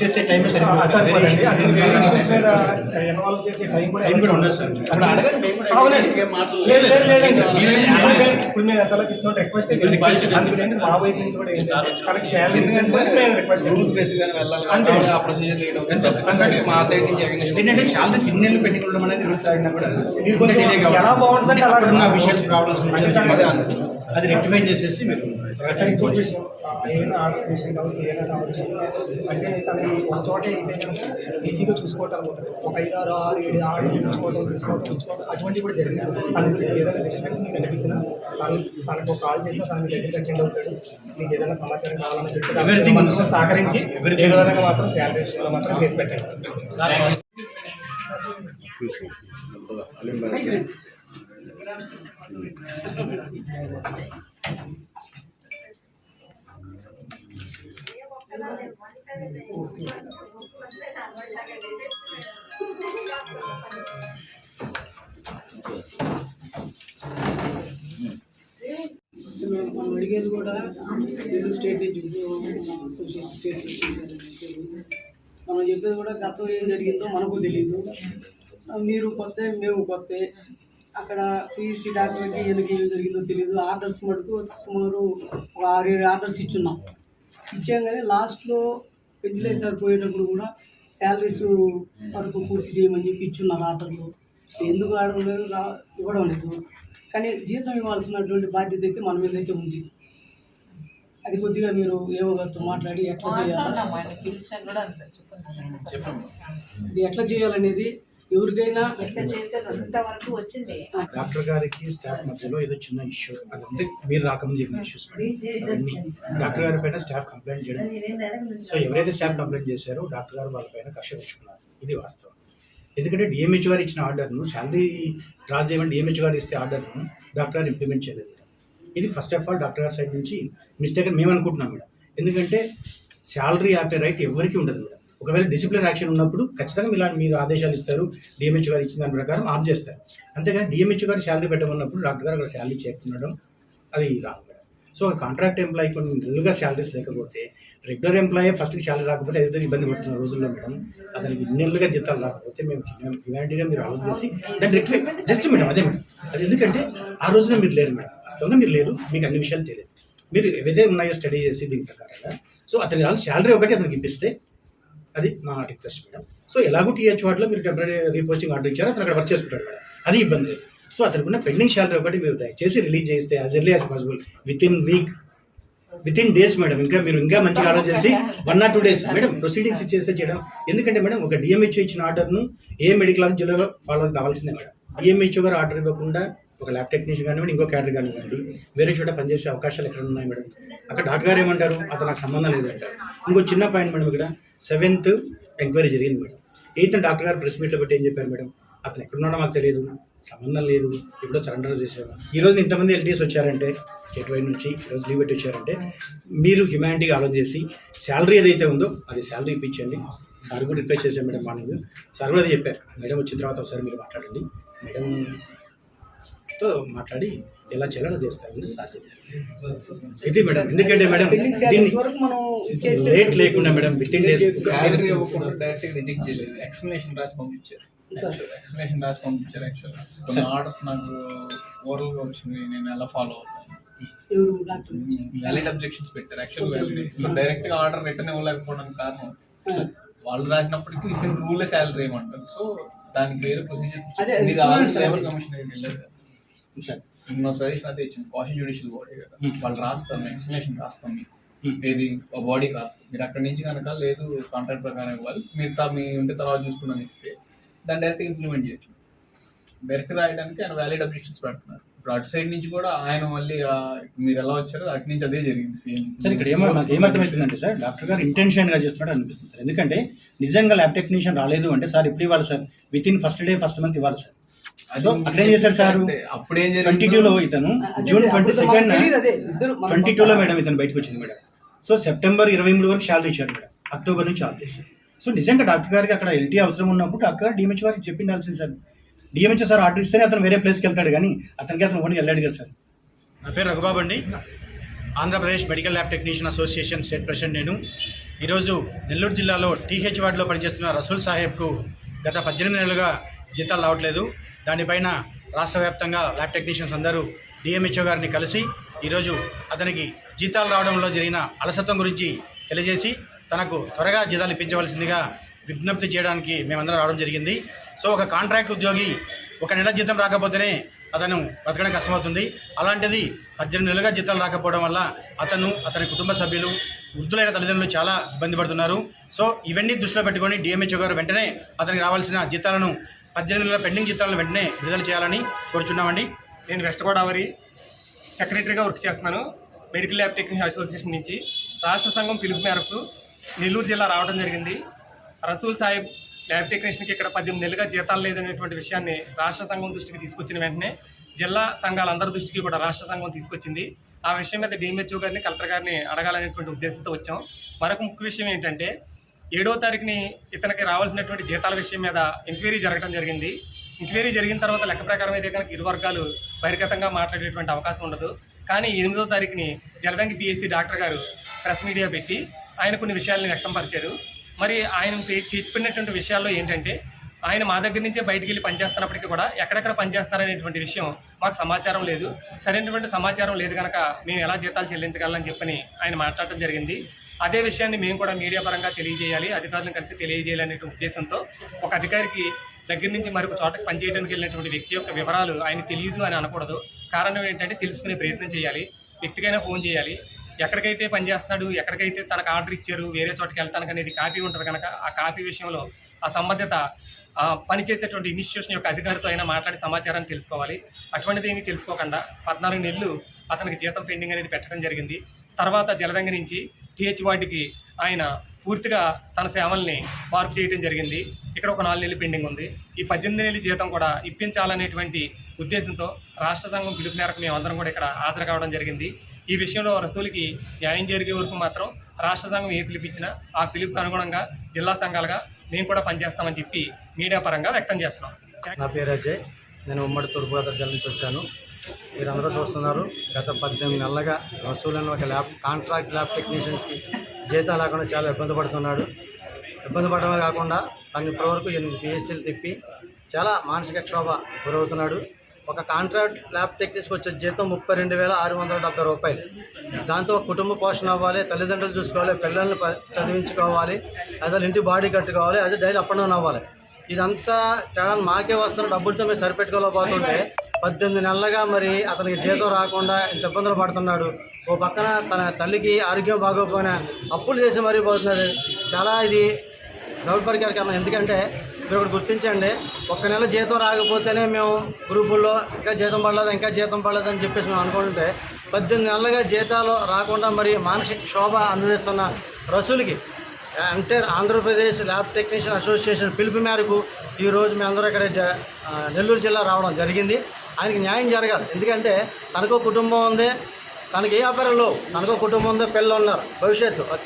చేసే time involve చేసే time కూడా టైం కూడా ఉండదు సార్ ఇప్పుడు ఎంతలా చెప్తున్నాం రిక్వెస్ట్ రిక్వెస్ట్ చేస్తాం. అందుకని మా వైపు నుంచి కూడా ఏంటంటే కరెక్ట్ చేయాలి మేము రిక్వెస్ట్ రూల్స్ చేస్తాం. బేసిక్ గానే వెళ్ళాలి అంతే. కాబట్టి ఆ ప్రొసీజర్ లేయడం అంతే. మా సైడ్ నుంచి against ఏంటంటే చాలా సిగ్నల్ ఉండడం అనేది రూల్స్ ఆడినా కూడా. ఎలా బాగుంటుందంటే అలా ఉన్న విషయాలు ప్రాబ్లమ్స్ అదే అది రెక్టిఫై చేసేసి మీరు ఇంకొక చేసుకోవచ్చు. విషయం, ఏమైనా ఆర్డర్ చేసిన కావచ్చు ఏదైనా కావచ్చు అంటే తనని ఒక చోట ఏంటంటే ఈజీగా చూసుకోవటం ఒక ఐదు ఆరు ఆరు ఏడు ఆరు చూసుకోవడం తీసుకోవడం ఉంచుకోవడం అటువంటివి కూడా జరిగింది దాని గురించి ఏదైనా డిస్టర్బెన్స్ మీకు కనిపించినా తను తనకు కాల్ చేసినా తన మీ దగ్గరికి అటెండ్ అవుతాడు మీకు ఏదైనా సమాచారం కావాలని చెప్పి sir. సహకరించి Everything ఏ ఉంది, విధంగా మాత్రం శాలరీ విషయంలో మాత్రం చేసి పెట్టండి సార్ మేము మనం అడిగేది కూడా తెలుగు స్టేట్ నుంచి అసోసియేషన్ స్టేట్ నుంచి మనం చెప్పేది కూడా గతం ఏం జరిగిందో మనకు తెలియదు మీరు కొత్త మేము కొత్త. అక్కడ పీసీ డాక్టర్కి ఎందుకు ఏం జరిగిందో తెలియదు ఆర్డర్స్ మటుకు సుమారు ఒక ఆరు ఏడు ఆర్డర్స్ ఇచ్చున్నాం. ఇచ్చాం కానీ లాస్ట్లో పెంచలేసారి పోయేటప్పుడు కూడా శాలరీస్ వరకు పూర్తి చేయమని చెప్పి ఇచ్చున్నారు ఆర్డర్లు. ఎందుకు ఆడడం లేదు? రా ఇవ్వడం లేదు. కానీ జీతం ఇవ్వాల్సినటువంటి బాధ్యత అయితే మన మీద అయితే ఉంది. అది కొద్దిగా మీరు ఏవో గారితో మాట్లాడి ఎట్లా చేయాలి ఇది ఎట్లా చేయాలనేది ఎవరికైనా ఎట్లా చేసేది అంతవరకు వచ్చింది. డాక్టర్ గారికి స్టాఫ్ మధ్యలో ఏదో చిన్న ఇష్యూ అదంతే మీరు రాకముందు జరిగిన ఇష్యూస్ అవన్నీ. డాక్టర్ గారి పైన స్టాఫ్ కంప్లైంట్ చేయడం. సో ఎవరైతే స్టాఫ్ కంప్లైంట్ చేశారో డాక్టర్ గారు వాళ్ళ పైన కక్ష పెంచుకున్నారు. ఇది వాస్తవం. ఎందుకంటే డిఎంహెచ్ గారు ఇచ్చిన ఆర్డర్ను శాలరీ డ్రా చేయమని డిఎంహెచ్ గారు ఇస్తే ఆర్డర్ను డాక్టర్ గారు ఇంప్లిమెంట్ చేయలేదు ఇది ఫస్ట్ ఆఫ్ ఆల్ డాక్టర్ గారి సైడ్ నుంచి మిస్టేక్ అని మేము అనుకుంటున్నాం మేడం. ఎందుకంటే శాలరీ ఆపే రైట్ ఎవరికి ఉండదు మేడం. ఒకవేళ డిసిప్లిన్ యాక్షన్ ఉన్నప్పుడు ఖచ్చితంగా ఇలా మీరు ఆదేశాలు ఇస్తారు. డిఎంహెచ్ గారు ఇచ్చిన దాని ప్రకారం ఆఫ్ చేస్తారు. అంతేగాని డిఎంహెచ్ గారు శాలరీ పెట్టమన్నప్పుడు డాక్టర్ గారు అక్కడ శాలరీ చేరుతుండడం అది wrong madam. So contract employee కొన్ని నెలలుగా శాలరీస్ లేకపోతే రెగ్యులర్ ఎంప్లాయీ ఫస్ట్కి శాలరీ రాకపోతే ఏదైతే ఇబ్బంది పడుతున్న రోజుల్లో మేడం అతనికి నెలలుగా జీతాలు రాకపోతే మేము హ్యుమానిటీగా మీరు ఆలోచన చేసి దాన్ని రెక్టిఫై జస్ట్ మేడం అదే మేడం. అది ఎందుకంటే ఆ రోజున మీరు లేరు మేడం. వాస్తవంగా మీరు లేరు. మీకు అన్ని విషయాలు తెలియదు. మీరు ఏవైతే ఉన్నాయో స్టడీ చేసి దీని ప్రకారంగా. సో అతని శాలరీ ఒకటి అతనికి ఇప్పిస్తే అది మా రిక్వెస్ట్ మేడం. సో ఎలాగో టీహెచ్ వార్డులో మీరు టెంపరీ రీపోస్టింగ్ ఆర్డర్ ఇచ్చారో? అతను అక్కడ వర్క్ చేసుకుంటాడు మేడం. అది ఇబ్బంది లేదు. సో అతనికి ఉన్న పెండింగ్ శాలరీ ఒకటి మీరు దయచేసి రిలీజ్ చేస్తే as early as possible within week within days madam. ఇంకా మీరు ఇంకా మంచిగా ఆలోచించి one or two days madam proceedings ఇచ్చేస్తే చేయడం. ఎందుకంటే మేడం ఒక డిఎంహెచ్ఓ ఇచ్చిన ఆర్డర్ను ఏ మెడికల్ ఆఫీస్ జిల్లాలో ఫాలో కావాల్సిందే మేడం. డిఎంహెచ్ఓ గారు ఆర్డర్ ఇవ్వకుండా ఒక ల్యాబ్ టెక్నీషియన్ కానివ్వండి ఇంకో క్యాడర్ కానివ్వండి వేరే చోట పనిచేసే అవకాశాలు ఎక్కడ ఉన్నాయి మేడం? అక్కడ డాక్టర్ గారు ఏమంటారు? అతను నాకు సంబంధం లేదు అంటారు ఇంకో చిన్న పాయింట్ మేడం ఇక్కడ సెవెంత్ ఎంక్వైరీ జరిగింది మేడం. ఎయిత్ డాక్టర్ గారు ప్రెస్ మీట్లో పెట్టి ఏం చెప్పారు మేడం? అతను ఎక్కడున్నాడో మాకు తెలియదు. సంబంధం లేదు. ఎప్పుడో సరెండర్ చేసేవా ఈరోజు ఇంతమంది ఎల్టీఎస్ వచ్చారంటే స్టేట్ వైడ్ నుంచి ఈరోజు లీవ్ పెట్టి వచ్చారంటే మీరు హ్యుమానిటీగా ఆలోచన చేసి శాలరీ ఏదైతే ఉందో అది శాలరీ ఇప్పించండి. సార్ కూడా రిక్వెస్ట్ చేశాను మేడం మార్నింగ్. సార్ కూడా అది చెప్పారు. మేడం వచ్చిన తర్వాత ఒకసారి మీరు మాట్లాడండి. మేడం మేడంతో మాట్లాడి ఎలా చేయాలో చేస్తారని సార్ చెప్పారు ఇది మేడం ఎందుకంటే మేడం దీన్ని లేట్ లేకుండా madam within days explanation రాసి పంపించారు. ఎక్స్ప్లెనేషన్ రాసి పంపించారు యాక్చువల్ కొన్ని ఆర్డర్స్ నాకు ఓరల్గా వచ్చింది నేను ఎలా ఫాలో అవుతాను? ఎవరు డాక్టర్ వ్యాలిడ్ అబ్జెక్షన్స్ పెట్టారు యాక్చువల్ వ్యాలిడ్ డైరెక్ట్గా ఆర్డర్ రిటర్న్ ఇవ్వలేకపోవడానికి కారణం. వాళ్ళు రాసినప్పటికీ ఇతను రూల్ శాలరీ ఏమంటారు. సో దానికి వేరే ప్రొసీజర్ మీరు ఆల్రెడీ. లేబర్ కమిషన్ వెళ్ళారు ఇంకో సజెషన్ అయితే ఇచ్చింది కాషన్ జ్యుడిషియల్ బాడీ కదా. Hmm. వాళ్ళు రాస్తాం ఎక్స్ప్లెనేషన్ రాస్తాం మీకు. Hmm. ఏది బాడీకి రాస్తాం. మీరు అక్కడి నుంచి కనుక లేదు కాంట్రాక్ట్ ప్రకారం ఇవ్వాలి. మీరు మీ ఉంటే తర్వాత చూసుకున్నాను ఇస్తే దాన్ని డైరెక్ట్ ఇంప్లిమెంట్ చేయొచ్చు. డైరెక్ట్ రాయడానికి ఆయన వ్యాలిడ్ అబ్జెక్షన్స్ పెడుతున్నారు. ఇప్పుడు అటు సైడ్ నుంచి కూడా ఆయన మళ్ళీ మీరు ఎలా వచ్చారో అటు నుంచి అదే జరిగింది సేమ్ సార్ ఇక్కడ ఏమో నాకు ఏమర్థమవుతుందంటే సార్ డాక్టర్ గారు ఇంటెన్షన్గా చేస్తున్నాడు అనిపిస్తుంది సార్. ఎందుకంటే నిజంగా ల్యాబ్ టెక్నీషియన్ రాలేదు అంటే సార్ ఇప్పుడు ఇవ్వాలి sir. Within first day first month ఇవ్వాలి సార్. సో అక్కడ ఏం చేశారు సార్? అంటే అప్పుడు ఏం ట్వంటీ జరిగిందో టూలో ఇతను జూన్ ట్వంటీ సెకండ్ టూలో మేడం ఇతను బయటకు వచ్చింది మేడం. సో సెప్టెంబర్ ఇరవై మూడు వరకు శాలరీ ఇచ్చారు మేడం. అక్టోబర్ నుంచి ఆఫ్ చేశారు సో నిజంగా డాక్టర్ గారికి అక్కడ ఎల్టీ అవసరం ఉన్నప్పుడు డాక్టర్ గారు డిఎంహెచ్ వారికి చెప్పిండాల్సింది సార్. డిఎంహెచ్ సార్ ఆర్డర్ ఇస్తేనే అతను వేరే ప్లేస్కి వెళ్తాడు కానీ అతనికి అతను ఓన్గా వెళ్ళాడు కదా సార్. నా పేరు రఘుబాబు అండి. Andhra Pradesh medical lab technician association state president నేను. ఈరోజు నెల్లూరు జిల్లాలో టీహెచ్ వార్డులో పనిచేస్తున్న రసూల్ సాహెబ్కు గత పద్దెనిమిది నెలలుగా జీతాలు రావట్లేదు. దానిపైన రాష్ట్ర వ్యాప్తంగా ల్యాబ్ టెక్నీషియన్స్ అందరూ డిఎంహెచ్ఓ గారిని కలిసి ఈరోజు అతనికి జీతాలు రావడంలో జరిగిన అలసత్వం గురించి తెలియజేసి తనకు త్వరగా జీతాలు ఇప్పించవలసిందిగా విజ్ఞప్తి చేయడానికి మేమందరం రావడం జరిగింది. సో ఒక కాంట్రాక్ట్ ఉద్యోగి ఒక నెల జీతం రాకపోతేనే అతను బ్రతకడం కష్టమవుతుంది. అలాంటిది పద్దెనిమిది నెలలుగా జీతాలు రాకపోవడం వల్ల అతను అతని కుటుంబ సభ్యులు వృద్ధులైన తల్లిదండ్రులు చాలా ఇబ్బంది పడుతున్నారు. సో ఇవన్నీ దృష్టిలో పెట్టుకొని డిఎంహెచ్ఓ గారు వెంటనే అతనికి రావాల్సిన జీతాలను పద్దెనిమిది నెలల పెండింగ్ జీతాలను వెంటనే విడుదల చేయాలని కోరుచున్నామండి. నేను వెస్ట్ గోదావరి సెక్రటరీగా వర్క్ చేస్తున్నాను. మెడికల్ ల్యాబ్ టెక్నీషియన్ అసోసియేషన్ నుంచి రాష్ట్ర సంఘం పిలుపు మేరకు నెల్లూరు జిల్లా రావడం జరిగింది. రసూల్ సాహిబ్ ల్యాబ్ టెక్నీషియన్కి ఇక్కడ పద్దెనిమిది నెలలుగా జీతాలు లేదనేటువంటి విషయాన్ని రాష్ట్ర సంఘం దృష్టికి తీసుకొచ్చిన వెంటనే జిల్లా సంఘాలందరి దృష్టికి కూడా రాష్ట్ర సంఘం తీసుకొచ్చింది. ఆ విషయం మీద డిఎంహెచ్ఓ గారిని కలెక్టర్ గారిని అడగాలనేటువంటి ఉద్దేశంతో వచ్చాం. మరొక ముఖ్య విషయం ఏంటంటే ఏడో తారీఖుని ఇతనికి రావాల్సినటువంటి జీతాల విషయం మీద ఎంక్వైరీ జరగడం జరిగింది. ఎంక్వైరీ జరిగిన తర్వాత లెక్క ప్రకారం అయితే కనుక ఇరు వర్గాలు బహిర్గతంగా మాట్లాడేటువంటి అవకాశం ఉండదు. కానీ ఎనిమిదో తారీఖుని జలదంగి పిఎస్సి డాక్టర్ గారు ప్రెస్ మీడియా పెట్టి ఆయన కొన్ని విషయాలను వ్యక్తంపరిచారు. మరి ఆయన పే- చెప్పినటువంటి విషయాల్లో ఏంటంటే ఆయన మా దగ్గర నుంచే బయటికి వెళ్ళి పనిచేస్తున్నప్పటికీ కూడా ఎక్కడెక్కడ పనిచేస్తున్నారనేటువంటి విషయం మాకు సమాచారం లేదు. సరైనటువంటి సమాచారం లేదు కనుక మేము ఎలా జీతాలు చెల్లించగలని చెప్పని ఆయన మాట్లాడటం జరిగింది. అదే విషయాన్ని మేము కూడా మీడియా పరంగా తెలియజేయాలి అధికారులను కలిసి తెలియజేయాలనే ఉద్దేశంతో ఒక అధికారికి దగ్గర నుంచి మరొక చోటకి పనిచేయడానికి వెళ్ళినటువంటి వ్యక్తి యొక్క వివరాలు ఆయన తెలియదు అని అనకూడదు. కారణం ఏంటంటే తెలుసుకునే ప్రయత్నం చేయాలి వ్యక్తికైనా ఫోన్ చేయాలి. ఎక్కడికైతే పనిచేస్తున్నాడు ఎక్కడికైతే తనకు ఆర్డర్ ఇచ్చారు వేరే చోటకి వెళ్తానికి అనేది కాపీ ఉంటుంది కనుక ఆ కాపీ విషయంలో ఆ సంబంధిత పనిచేసేటువంటి ఇన్స్టిట్యూషన్ యొక్క అధికారితో అయినా మాట్లాడి సమాచారాన్ని తెలుసుకోవాలి. అటువంటిది ఏమీ తెలుసుకోకుండా పద్నాలుగు నెలలు అతనికి జీతం పెండింగ్ అనేది పెట్టడం జరిగింది. తర్వాత జలదంగ నుంచి టీహెచ్ వార్డుకి ఆయన పూర్తిగా తన సేవల్ని మార్పు చేయడం జరిగింది. ఇక్కడ ఒక నాలుగు నెలలు పెండింగ్ ఉంది. ఈ పద్దెనిమిది నెలల జీతం కూడా ఇప్పించాలనేటువంటి ఉద్దేశంతో రాష్ట్ర సంఘం పిలుపు మేరకు మేమందరం కూడా ఇక్కడ హాజరు కావడం జరిగింది. ఈ విషయంలో రసూలుకి న్యాయం జరిగే వరకు మాత్రం రాష్ట్ర సంఘం ఏ పిలిపించినా ఆ పిలుపుకు అనుగుణంగా జిల్లా సంఘాలుగా మేము కూడా పనిచేస్తామని చెప్పి మీడియా పరంగా వ్యక్తం చేస్తున్నాం. నా పేరు అజయ్. నేను ఉమ్మడి తూర్పుగోదావరి జిల్లా నుంచి వచ్చాను. మీరందరూ చూస్తున్నారు గత పద్దెనిమిది నెలలుగా వసూలను ఒక ల్యాబ్ కాంట్రాక్ట్ ల్యాబ్ టెక్నీషియన్స్కి జీతాలు లేకుండా చాలా ఇబ్బంది పడుతున్నాడు. ఇబ్బంది పడడమే కాకుండా తను ఇప్పటివరకు ఎనిమిది పిఎస్సీలు తిప్పి చాలా మానసిక క్షోభ గురవుతున్నాడు. ఒక కాంట్రాక్ట్ ల్యాబ్ టెక్నీషియన్కి వచ్చే జీతం ముప్పై రెండు వేల ఆరు వందల డెబ్బై రూపాయలు. దాంతో ఒక కుటుంబ పోషణ అవ్వాలి తల్లిదండ్రులు చూసుకోవాలి పిల్లల్ని చదివించుకోవాలి అసలు ఇంటి బాడీ కట్టుకోవాలి అది డైలీ అప్ అండ్ డౌన్ అవ్వాలి. ఇదంతా చాలా మాకే వస్తున్న డబ్బులతో మేము సరిపెట్టుకోలేకపోతుంటే పద్దెనిమిది నెలలుగా మరి అతనికి జీతం రాకుండా ఇంత ఇబ్బందులు పడుతున్నాడు. ఓ పక్కన తన తల్లికి ఆరోగ్యం బాగోకపోయినా అప్పులు చేసి మరీ పోతున్నాడు. చాలా ఇది దౌర్భాగ్యకరం ఎందుకంటే మీరు ఒకటి గుర్తించండి. ఒక్క నెల జీతం రాకపోతేనే మేము గ్రూపుల్లో ఇంకా జీతం పడలేదు ఇంకా జీతం పడలేదు అని చెప్పేసి మేము అనుకుంటుంటే పద్దెనిమిది నెలలుగా జీతాలు రాకుండా మరి మానసిక క్షోభ అనుభవిస్తున్న రసులకి అంటే ఆంధ్రప్రదేశ్ ల్యాబ్ టెక్నీషియన్ అసోసియేషన్ పిలుపు మేరకు ఈరోజు మేమందరూ ఇక్కడ నెల్లూరు జిల్లా రావడం జరిగింది. ఆయనకి న్యాయం జరగాలి. ఎందుకంటే తనకో కుటుంబం ఉంది తనకి ఏ వ్యాపారం లేవు తనకో కుటుంబం ఉంది పిల్లలు ఉన్నారు భవిష్యత్తు ఆ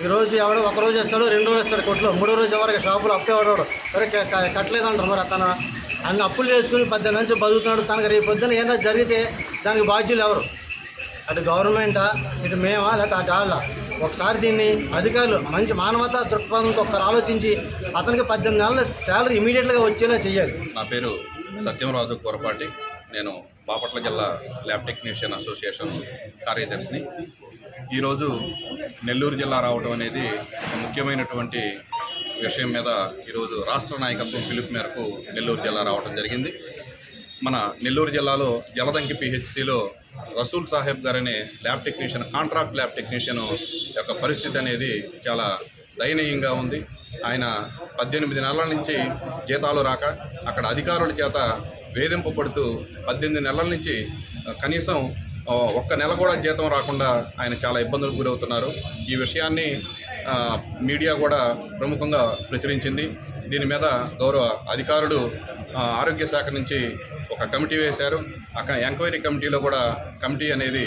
ఈ ఈరోజు ఎవడో ఒక రోజు ఇస్తాడు రెండు రోజు వస్తాడు కొట్లో మూడో రోజు ఎవరికి షాపులో అప్పు ఎవడాడు? ఎవరు కట్టలేదంటారు మరి అతను. అన్ని అప్పులు చేసుకుని పద్దెనిమిది నుంచి బతుకుతున్నాడు. తనకు రేపు పొద్దున ఏమైనా జరిగితే దానికి బాధ్యులు ఎవరు? అటు గవర్నమెంటా ఇటు మేమా లేకపోతే అటు వాళ్ళ? ఒకసారి దీన్ని అధికారులు మంచి మానవతా దృక్పథంతో ఒకసారి ఆలోచించి అతనికి పద్దెనిమిది నెలల శాలరీ ఇమీడియట్గా వచ్చేలా చేయాలి నా పేరు సత్యంరాజు కూరపాటి. నేను బాపట్ల జిల్లా ల్యాబ్ టెక్నీషియన్ అసోసియేషన్ కార్యదర్శిని. ఈరోజు నెల్లూరు జిల్లా రావడం అనేది ముఖ్యమైనటువంటి విషయం మీద ఈరోజు రాష్ట్ర నాయకత్వం పిలుపు మేరకు నెల్లూరు జిల్లా రావడం జరిగింది. మన నెల్లూరు జిల్లాలో జలదంకి పిహెచ్సిలో Rasool Saheb గారనే lab technician contract lab technician యొక్క పరిస్థితి అనేది చాలా దయనీయంగా ఉంది. ఆయన పద్దెనిమిది నెలల నుంచి జీతాలు రాక అక్కడ అధికారుల చేత వేధింపబడుతూ పద్దెనిమిది నెలల నుంచి కనీసం ఒక్క నెల కూడా జీతం రాకుండా ఆయన చాలా ఇబ్బందులకు గురవుతున్నారు. ఈ విషయాన్ని మీడియా కూడా ప్రముఖంగా ప్రచురించింది. దీని మీద గౌరవ అధికారులు ఆరోగ్య శాఖ నుంచి ఒక కమిటీ వేశారు. అక్కడ ఎంక్వైరీ కమిటీలో కూడా కమిటీ అనేది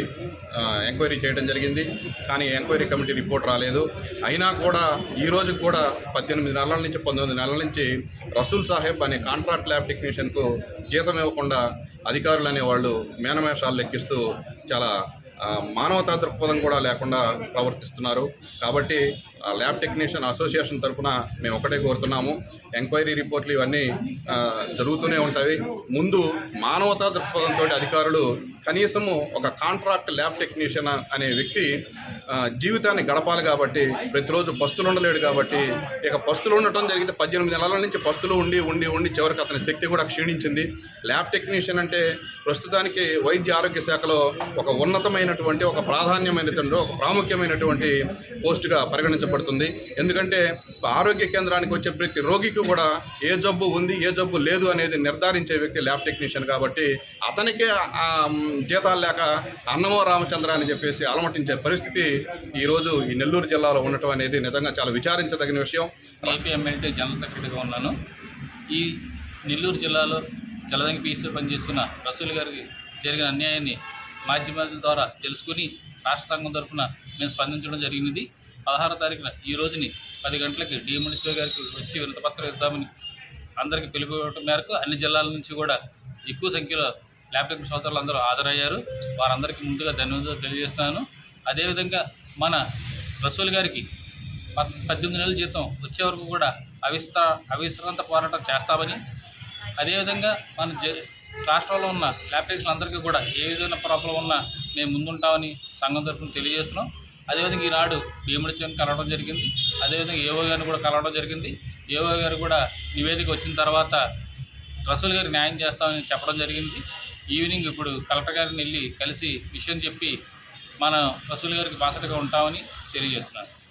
ఎంక్వైరీ చేయడం జరిగింది. కానీ ఎంక్వైరీ కమిటీ రిపోర్ట్ రాలేదు. అయినా కూడా ఈ రోజు కూడా పద్దెనిమిది నెలల నుంచి పంతొమ్మిది నెలల నుంచి రసూల్ సాహెబ్ అనే కాంట్రాక్ట్ ల్యాబ్ టెక్నీషియన్కు జీతం ఇవ్వకుండా అధికారులు అనేవాళ్ళు మేనమేషాలు లెక్కిస్తూ చాలా మానవతా దృక్పథం కూడా లేకుండా ప్రవర్తిస్తున్నారు. కాబట్టి ల్యాబ్ టెక్నీషియన్ అసోసియేషన్ తరఫున మేము ఒకటే కోరుతున్నాము. ఎంక్వైరీ రిపోర్ట్లు ఇవన్నీ జరుగుతూనే ఉంటాయి. ముందు మానవతా దృక్పథంతో అధికారులు కనీసము ఒక కాంట్రాక్ట్ ల్యాబ్ టెక్నీషియన్ అనే వ్యక్తి జీవితాన్ని గడపాలి కాబట్టి ప్రతిరోజు పస్తులు ఉండలేడు కాబట్టి ఇక పస్తులు ఉండటం జరిగితే పద్దెనిమిది నెలల నుంచి పస్తులు ఉండి ఉండి ఉండి చివరికి అతని శక్తి కూడా క్షీణించింది. ల్యాబ్ టెక్నీషియన్ అంటే ప్రస్తుతానికి వైద్య ఆరోగ్య శాఖలో ఒక ఉన్నతమైనటువంటి ఒక ప్రాధాన్యమైనటువంటి ఒక ప్రాముఖ్యమైనటువంటి పోస్టుగా పరిగణించబడుతుంది. ఎందుకంటే ఆరోగ్య కేంద్రానికి వచ్చే ప్రతి రోగికి కూడా ఏ జబ్బు ఉంది ఏ జబ్బు లేదు అనేది నిర్ధారించే వ్యక్తి ల్యాబ్ టెక్నీషియన్ కాబట్టి అతనికే జీతాలు లేక అన్నమో రామచంద్ర అని చెప్పేసి అలమటించే పరిస్థితి ఈరోజు ఈ నెల్లూరు జిల్లాలో ఉండటం అనేది నిజంగా చాలా విచారించదగిన విషయం. ఏపీ ఎమ్మెల్టీ జనరల్ సెక్రటరీగా ఉన్నాను. ఈ నెల్లూరు జిల్లాలో జలదంగి పీసీ పనిచేస్తున్న రసూల్ గారికి జరిగిన అన్యాయాన్ని మాధ్యమాల ద్వారా తెలుసుకుని రాష్ట్ర సంఘం తరఫున మేము స్పందించడం జరిగినది. పదహారో తారీఖున ఈ రోజుని పది గంటలకి డిఎంహెచ్ఓ గారికి వచ్చి వినతపత్రం ఇద్దామని అందరికీ పిలుపు మేరకు అన్ని జిల్లాల నుంచి కూడా ఎక్కువ సంఖ్యలో ల్యాప్టాప్ సోదరులు అందరూ హాజరయ్యారు. వారందరికీ ముందుగా ధన్యవాదాలు తెలియజేస్తాను అదేవిధంగా మన రసూల్ గారికి పద్దెనిమిది నెలల జీతం వచ్చే వరకు కూడా అవిస్త అవిశ్రాంత పోరాటం చేస్తామని అదేవిధంగా మన జ రాష్ట్రంలో ఉన్న ల్యాప్టాప్స్ అందరికీ కూడా ఏ విధమైన ప్రాబ్లం ఉన్నా మేము ముందుంటామని సంఘం తరఫున తెలియజేస్తున్నాం. అదేవిధంగా ఈనాడు భీముడిచని కలవడం జరిగింది. అదేవిధంగా ఏవో గారిని కూడా కలవడం జరిగింది. ఏవో గారు కూడా నివేదిక వచ్చిన తర్వాత రసూల్ గారికి న్యాయం చేస్తామని చెప్పడం జరిగింది. ఈవినింగ్ ఇప్పుడు కలెక్టర్ గారిని వెళ్ళి కలిసి విషయం చెప్పి మన రసూల్ గారికి బాసటగా ఉంటామని తెలియజేస్తున్నాను.